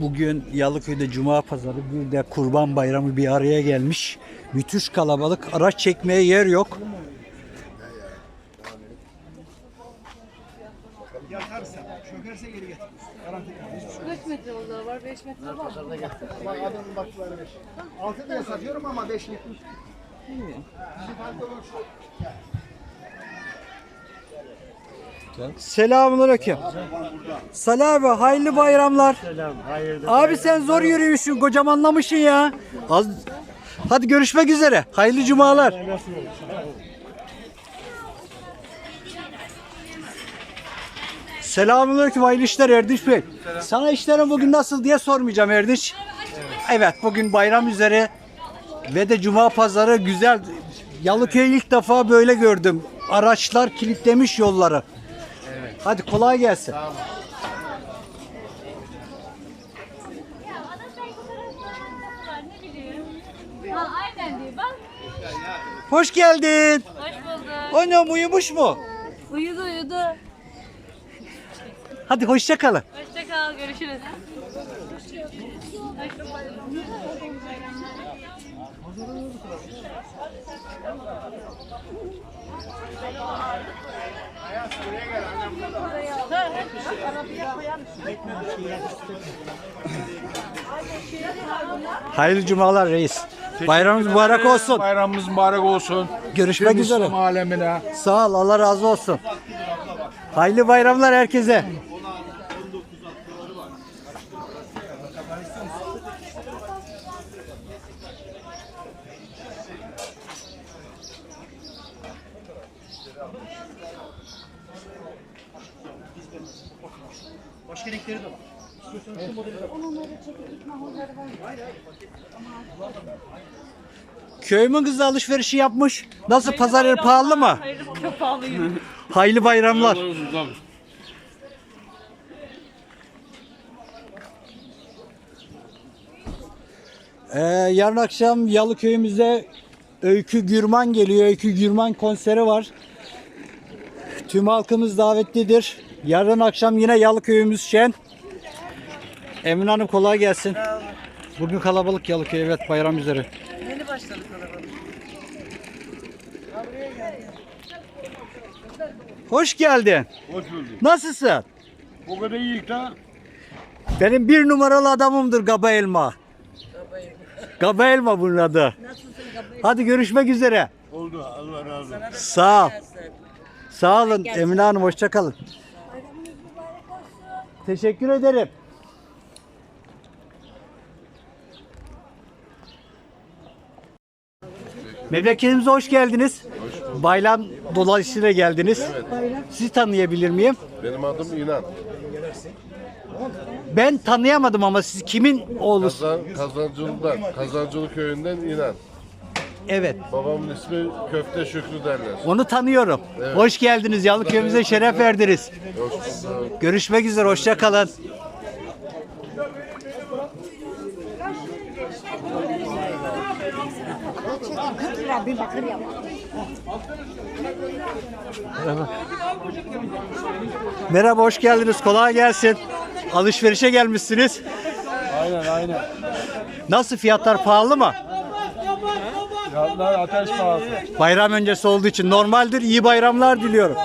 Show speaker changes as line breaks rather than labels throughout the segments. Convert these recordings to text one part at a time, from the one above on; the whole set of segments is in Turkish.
Bugün Yalıköy'de Cuma Pazarı bir de Kurban Bayramı bir araya gelmiş. Müthiş kalabalık. Araç çekmeye yer yok.
Yatarsa, çökerse geri getir.
Kaç metre olağı var? 5 metre var.
Bak diye satıyorum ama beş yetmiş.
Selamünaleyküm. Salih abi hayırlı bayramlar. Abi sen zor yürüyorsun kocamanlamışsın ya. Az... Hadi görüşmek üzere. Hayırlı cumalar. Selamünaleyküm hayırlı işler Erdiş Bey. Sana işlerin bugün nasıl diye sormayacağım Erdiş. Evet bugün bayram üzere ve de cuma pazarı güzel. Yalıköy'ü ilk defa böyle gördüm. Araçlar kilitlemiş yolları. Hadi kolay gelsin.
Ha aynen diyor bak.
Hoş geldin.
Hoş bulduk.
Annem uyumuş mu?
Uyudu uyudu.
Hadi hoşça kalın.
Hoşça kal görüşürüz.
Hayırlı cumalar reis. Bayramınız mübarek olsun.
Bayramımız mübarek olsun.
Görüşmek
Tüm
üzere.
Alemine.
Sağ ol Allah razı olsun. Hayırlı bayramlar herkese.
Başka renkleri de var.
Köyümün kızı alışverişi yapmış. Nasıl pazar yeri pahalı mı?
Çok pahalıydı.
Hayırlı bayramlar. Ee, yarın akşam Yalıköy'ümüzde Öykü Gürman geliyor. Öykü Gürman konseri var. Tüm halkımız davetlidir. Yarın akşam yine Yalıköy'ümüz şen. Emine Hanım kolay gelsin. Bugün kalabalık Yalıköy evet bayram üzere.
Yeni başladık kalabalık.
Hoş geldin.
Hoş bulduk.
Nasılsın?
O kadar iyi ha.
Benim bir numaralı adamımdır Gaba Elma. Gaba Elma bunun adı. Hadi görüşmek üzere.
Oldu. Allah razı olsun.
Sağ ol. Sağ olun Emine Hanım hoşça kalın. Teşekkür ederim. Memleketimize hoş geldiniz. Bayram dolayısıyla geldiniz. Sizi tanıyabilir miyim?
Benim adım İnan.
Ben tanıyamadım ama siz kimin oğlusunuz?
Kazan, Kazancılı'dan, Kazancılı köyünden İnan.
Evet.
Babamın ismi Köfte Şükrü derler.
Onu tanıyorum. Hoş geldiniz. Yalıköy'ümüze şeref verdiniz.
Hoş bulduk.
Görüşmek üzere. Hoşça kalın. Merhaba. Merhaba, hoş geldiniz. Kolay gelsin. Alışverişe gelmişsiniz.
Aynen aynen.
Nasıl fiyatlar pahalı mı?
Fiyatlar ateş pahası.
Bayram öncesi olduğu için normaldir. İyi bayramlar diliyorum.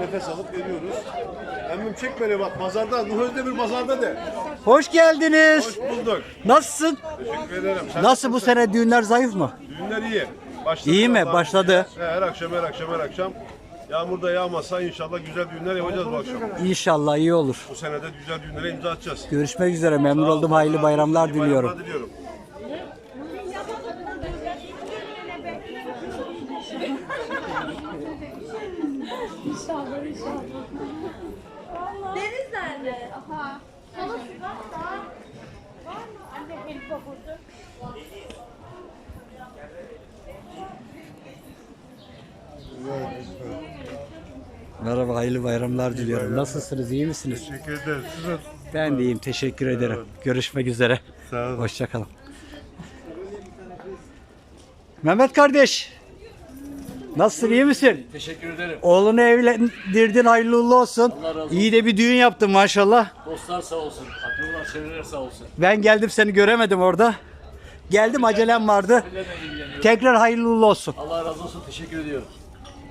Nefes alıp veriyoruz. Emmim çek beni bak pazarda, Nuh Özdemir pazarda de.
Hoş geldiniz.
Hoş bulduk.
Nasılsın?
Teşekkür ederim. Sen
Nasıl bu sene düğünler zayıf mı?
Düğünler iyi. Başladı
İyi mi? Başladı.
He, Her akşam her akşam her akşam. Yağmur da yağmasa inşallah güzel düğünler yapacağız bu akşam.
İnşallah iyi olur.
Bu sene de güzel düğünlere imza atacağız.
Görüşmek üzere. Memnun oldum. Hayırlı bayramlar
İyi
diliyorum.
bayramlar diliyorum.
Merhaba, hayırlı bayramlar diliyorum. Nasılsınız, iyi misiniz?
Teşekkür ederim.
Ben de iyiyim, teşekkür ederim. Görüşmek üzere.
Sağ olun.
Hoşçakalın. Mehmet kardeş. Nasılsın, iyi misin?
Teşekkür ederim.
Oğlunu evlendirdin, hayırlı uğurlu olsun.
Allah razı olsun.
İyi de bir düğün yaptın maşallah.
Dostlar sağ olsun. Akrabalar, çevreler sağ olsun.
Ben geldim seni göremedim orada. Geldim acelem vardı. Tekrar hayırlı uğurlu olsun.
Allah razı olsun. Teşekkür ediyorum.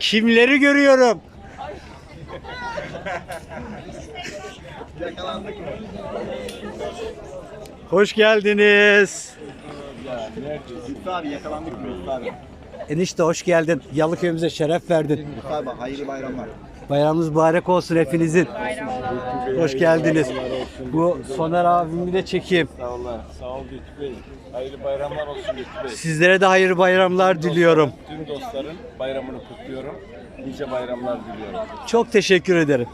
Kimleri görüyorum? Hoş geldiniz.
Lütfü abi yakalandık mı Lütfü abi?
Enişte hoş geldin. Yalıköy'ümüze şeref verdin.
Lütfü abi hayırlı bayramlar.
Bayramınız mübarek olsun hepinizin. Hoş geldiniz. Bu Soner abimi de çekeyim.
Sağ ol. Sağ ol Lütfü Bey. Hayırlı bayramlar olsun Lütfü Bey.
Sizlere de hayırlı bayramlar diliyorum.
Tüm dostların bayramını kutluyorum. Nice bayramlar diliyorum.
Çok teşekkür ederim.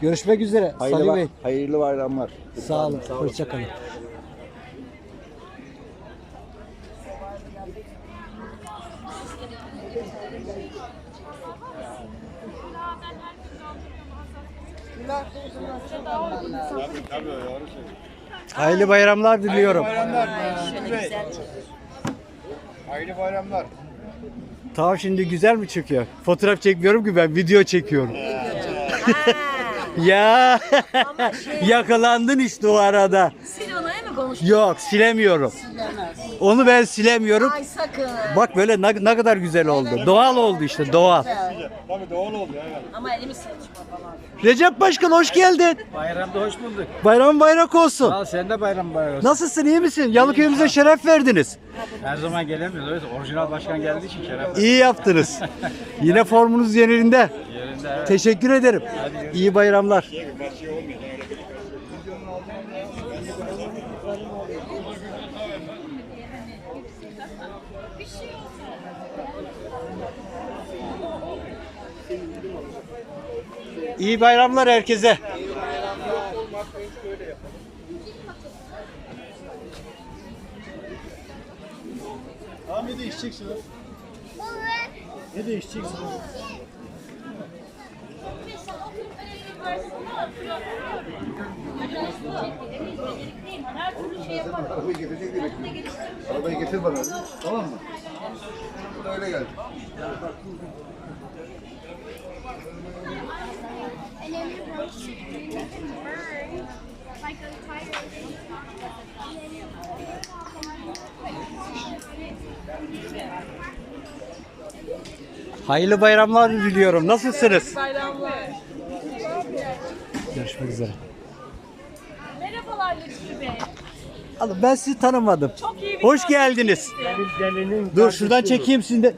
Görüşmek üzere. Salih Bey.
hayırlı bayramlar.
Sağ olun. Hoşçakalın. Hayırlı bayramlar diliyorum.
Hayırlı bayramlar.
Tamam şimdi güzel mi çıkıyor? Fotoğraf çekmiyorum ki ben video çekiyorum. ya yakalandın işte o arada.
Sil onaya mı konuştun?
Yok silemiyorum. Onu ben silemiyorum.
Ay sakın.
Bak böyle ne, ne kadar güzel oldu. Doğal oldu işte doğal.
Tabii doğal oldu.
Ama elimi falan.
Recep Başkan hoş geldin.
Bayramda hoş bulduk.
Bayram bayrak olsun.
Al sen de bayram bayram.
Nasılsın iyi misin? Yalıköy'ümüze şeref verdiniz.
Her zaman gelemiyoruz. Evet, orijinal başkan geldiği için şeref.
İyi yaptınız. Yine formunuz yerinde.
Yerinde evet.
Teşekkür ederim. İyi bayramlar. İyi bayramlar herkese.
Ne değişeceksiniz? Ne değişeceksiniz? Arabayı getirecek de bekliyorum. Arabayı getir bana. Tamam mı? Öyle geldi.
Hayırlı bayramlar diliyorum. Nasılsınız?
Bayramlar.
Görüşmek üzere.
Merhabalar Lütfü Bey.
Alın ben sizi tanımadım.
Çok iyi bir
Hoş geldiniz. Dur şuradan çekeyim sizi de.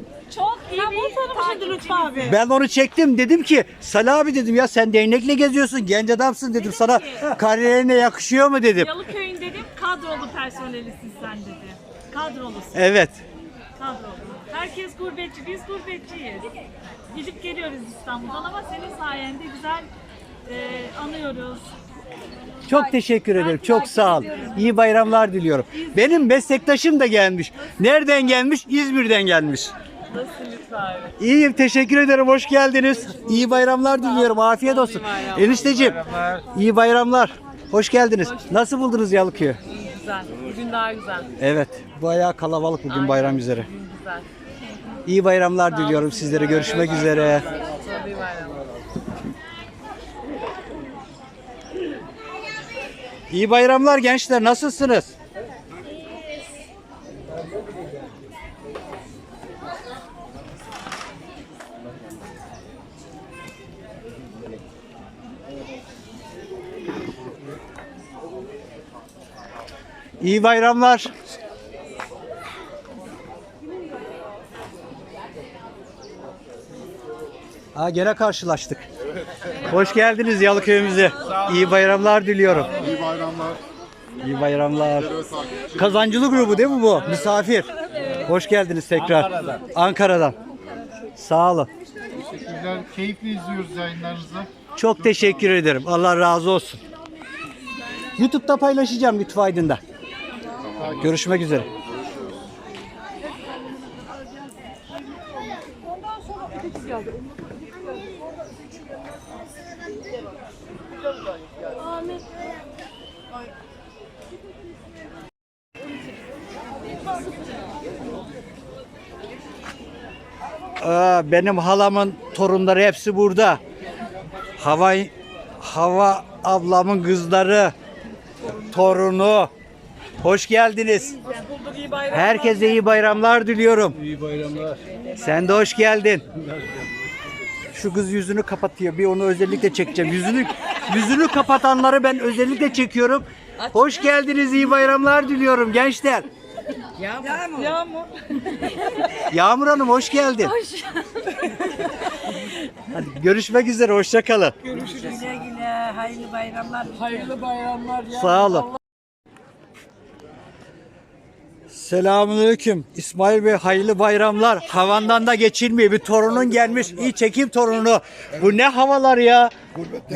Çok iyi bir tanımışsın Lütfü abi.
Ben onu çektim dedim ki Salih abi dedim ya sen değnekle geziyorsun genç adamsın dedim sana kariyerine yakışıyor mu dedim.
Yalıköy'ün dedim kadrolu personelisin sen dedi. Kadrolusun,
Evet.
kadrolu. Herkes gurbetçi, biz gurbetçiyiz. Gidip geliyoruz İstanbul'dan ama senin sayende güzel e, anıyoruz.
Çok teşekkür ederim. Çok sağ ol. İyi bayramlar diliyorum. Benim meslektaşım da gelmiş. Nereden gelmiş? İzmir'den gelmiş.
Nasılsın lütfen abi?
İyiyim. Teşekkür ederim. Hoş geldiniz. İyi bayramlar diliyorum. Afiyet olsun. Enişteciğim. iyi bayramlar. Hoş geldiniz. Nasıl buldunuz Yalıköy'ü?
güzel. Bugün daha güzel.
Evet. Bayağı kalabalık bugün bayram üzere.
Bugün güzel.
İyi bayramlar diliyorum sizlere. Görüşmek üzere.
Bayram.
İyi bayramlar gençler. Nasılsınız? İyi bayramlar. Aa, gene karşılaştık. Hoş geldiniz Yalıköy'ümüze. İyi bayramlar diliyorum.
İyi bayramlar.
İyi bayramlar. Kazancılı grubu değil mi bu? Misafir. Hoş geldiniz tekrar. Ankara'dan. Sağ olun.
Teşekkürler. Keyifli izliyoruz yayınlarınızı.
Çok teşekkür ederim. Allah razı olsun. YouTube'da paylaşacağım Lütfü Aydın'da. Görüşmek üzere. Benim halamın torunları hepsi burada. Hava Hava ablamın kızları, torunu. Hoş geldiniz. Herkese iyi bayramlar diliyorum.
İyi bayramlar.
Sen de hoş geldin. Şu kız yüzünü kapatıyor. Bir onu özellikle çekeceğim. Yüzünü yüzünü kapatanları ben özellikle çekiyorum. Hoş geldiniz. iyi bayramlar diliyorum gençler.
Yağmur. Yağmur.
Yağmur Hanım hoş geldin. Hadi görüşmek üzere. Hoşça kalın.
Güle güle. Hayırlı bayramlar. Hayırlı bayramlar.
Sağ olun. Selamünaleyküm. İsmail Bey hayırlı bayramlar. Havandan da geçilmiyor. Bir torunun gelmiş. İyi çekim torunu. Bu ne havalar ya?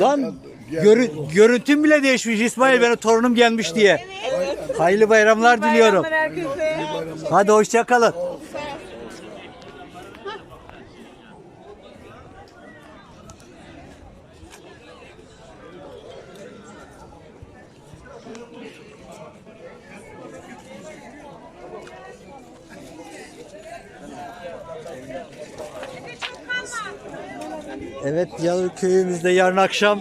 Lan görü, görüntüm bile değişmiş İsmail benim torunum gelmiş diye. Hayırlı bayramlar diliyorum. Hadi hoşça kalın. Evet Yalı köyümüzde yarın akşam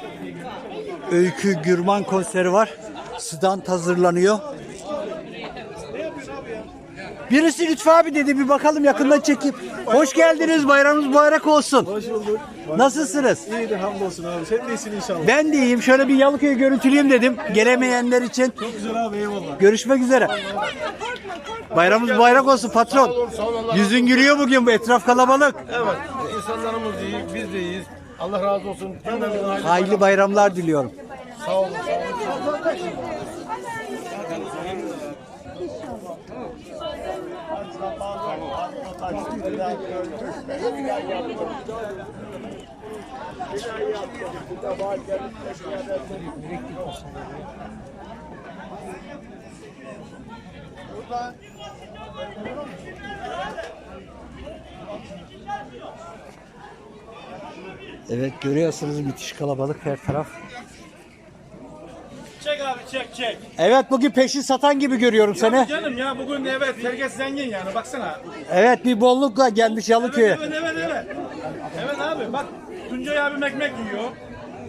Öykü Gürman konseri var. Stand hazırlanıyor. Birisi Lütfü abi dedi bir bakalım yakından çekip. Hoş geldiniz bayramınız mübarek olsun.
Hoş bulduk.
Nasılsınız?
İyidir hamdolsun abi. Sen de iyisin inşallah.
Ben de iyiyim. Şöyle bir Yalıköy'ü görüntüleyeyim dedim. Gelemeyenler için.
Çok güzel abi eyvallah.
Görüşmek üzere. Bayramımız mübarek olsun patron. Yüzün gülüyor bugün bu etraf kalabalık.
Evet. İnsanlarımız iyi, biz de iyiyiz. Allah razı olsun. Hayırlı
bayramlar diliyorum.
sağ olun.
Evet görüyorsunuz müthiş kalabalık her taraf.
Çek abi çek çek.
Evet bugün peşin satan gibi görüyorum seni.
Canım ya bugün evet herkes zengin yani baksana.
Evet bir bollukla gelmiş Yalıköy'e.
Evet evet evet. Evet abi bak Tuncay abim ekmek yiyor.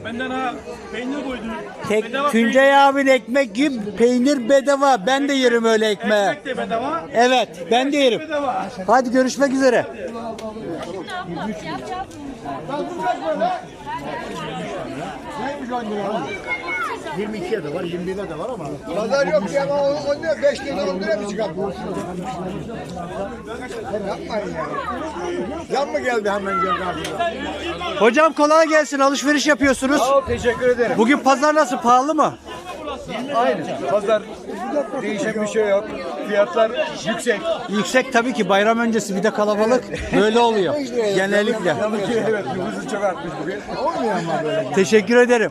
Benden ha peynir koydu.
Tek
Bedava
Tuncay abin ekmek gibi peynir bedava. Ben de yerim öyle ekmeği.
Ekmek de bedava.
Evet ben de yerim.
Bedava.
Hadi görüşmek üzere.
Pazar yok ya ama onu, onu 5 lira 10 lira mı çıkartıyor? Yapmayın ya. Yan mı geldi hemen geldi karşıda?
Hocam kolay gelsin. Alışveriş yapıyorsunuz.
Teşekkür ederim.
Bugün pazar nasıl? Pahalı mı?
Aynı. Pazar değişen bir şey yok. Fiyatlar yüksek.
Yüksek tabii ki bayram öncesi bir de kalabalık. Böyle oluyor. Genellikle.
evet nüfusu çok artmış bugün.
Olmuyor ama böyle.
Teşekkür ederim.